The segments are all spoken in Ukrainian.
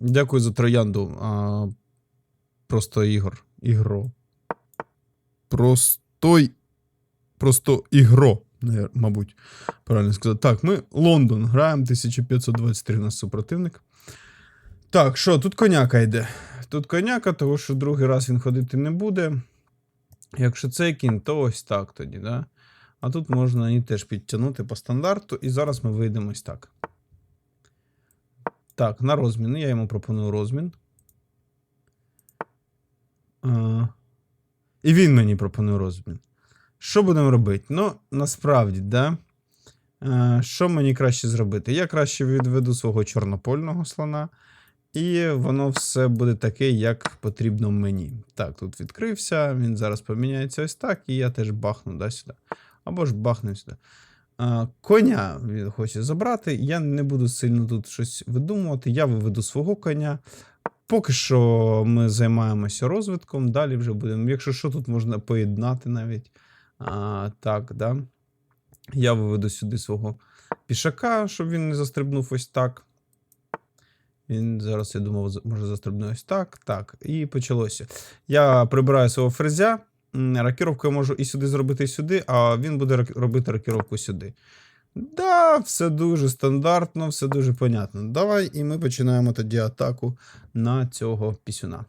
Дякую за троянду. А, просто ігор. Ігро. Простой. Просто ігро. Мабуть, правильно сказати. Так, ми Лондон граємо. 1523 у нас супротивник. Так, що, тут коняка йде. Тут коняка, тому що другий раз він ходити не буде. Якщо це кінь, то ось так тоді, да? А тут можна і теж підтягнути по стандарту, і зараз ми вийдемо ось так. Так, на розмін. Я йому пропоную розмін. А, і він мені пропонує розмін. Що будемо робити? Ну, насправді, да? А, що мені краще зробити? Я краще відведу свого чорнопольного слона, і воно все буде таке, як потрібно мені. Так, тут відкрився, він зараз поміняється ось так, і я теж бахну да, сюди. Або ж бахну сюди. Коня він хоче забрати. Я не буду сильно тут щось видумувати. Я виведу свого коня. Поки що ми займаємося розвитком, далі вже будемо. Якщо що, тут можна поєднати навіть. А, так, да. Я виведу сюди свого пішака, щоб він не застрибнув ось так. Він зараз, я думав, може застрибне ось так. Так, і почалося. Я прибираю свого фрезя. М, Рокіровку я можу і сюди зробити, і сюди, а він буде робити рокіровку сюди. Да, все дуже стандартно, все дуже понятно. Давай, і ми починаємо тоді атаку на цього пісюна.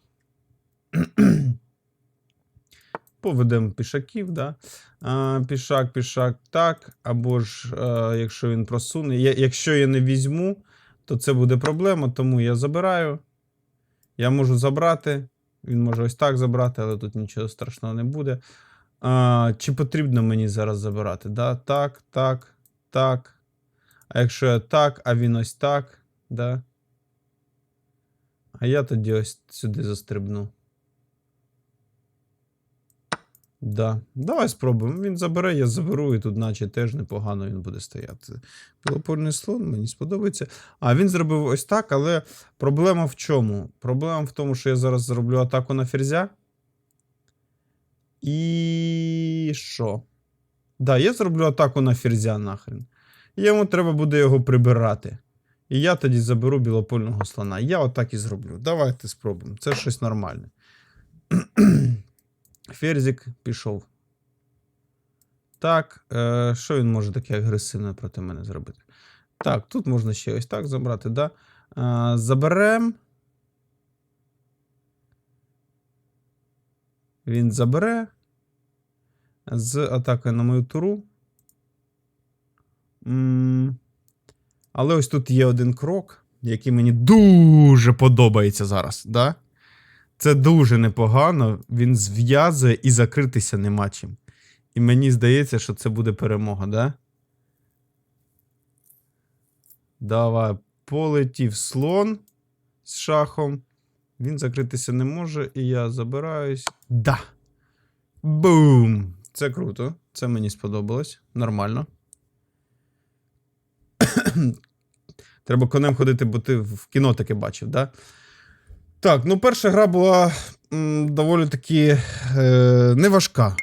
Поведемо пішаків, да? а, пішак, пішак, так. Або ж, а, якщо він просуне. Я, якщо я не візьму, то це буде проблема, тому я забираю. Я можу забрати. Він може ось так забрати, але тут нічого страшного не буде. А, чи потрібно мені зараз забирати? Да? Так, так, так. А якщо я так, а він ось так, да? А я тоді ось сюди застрибну. Да. Давай спробуємо. Він забере, я заберу, і тут, наче теж непогано він буде стояти. Білопольний слон, мені сподобається. А він зробив ось так, але проблема в чому? Проблема в тому, що я зараз зроблю атаку на ферзя. І що? Да, я зроблю атаку на ферзя нахрен. Йому треба буде його прибирати. І я тоді заберу білопольного слона. Я отак і зроблю. Давайте спробуємо. Це щось нормальне. Ферзик пішов. Так, е, що він може таке агресивне проти мене зробити? Так, тут можна ще ось так забрати, да? Е, заберем. Він забере. З атакою на мою туру. М, Але ось тут є один крок, який мені дуже подобається зараз. Да? Це дуже непогано. Він зв'язує і закритися нема чим. І мені здається, що це буде перемога, да? Давай. Полетів слон з шахом. Він закритися не може, і я забираюсь. Да. Бум! Це круто. Це мені сподобалось. Нормально. Треба конем ходити, бо ти в кіно таке бачив, да? Так, ну перша гра була м, доволі таки е, неважка.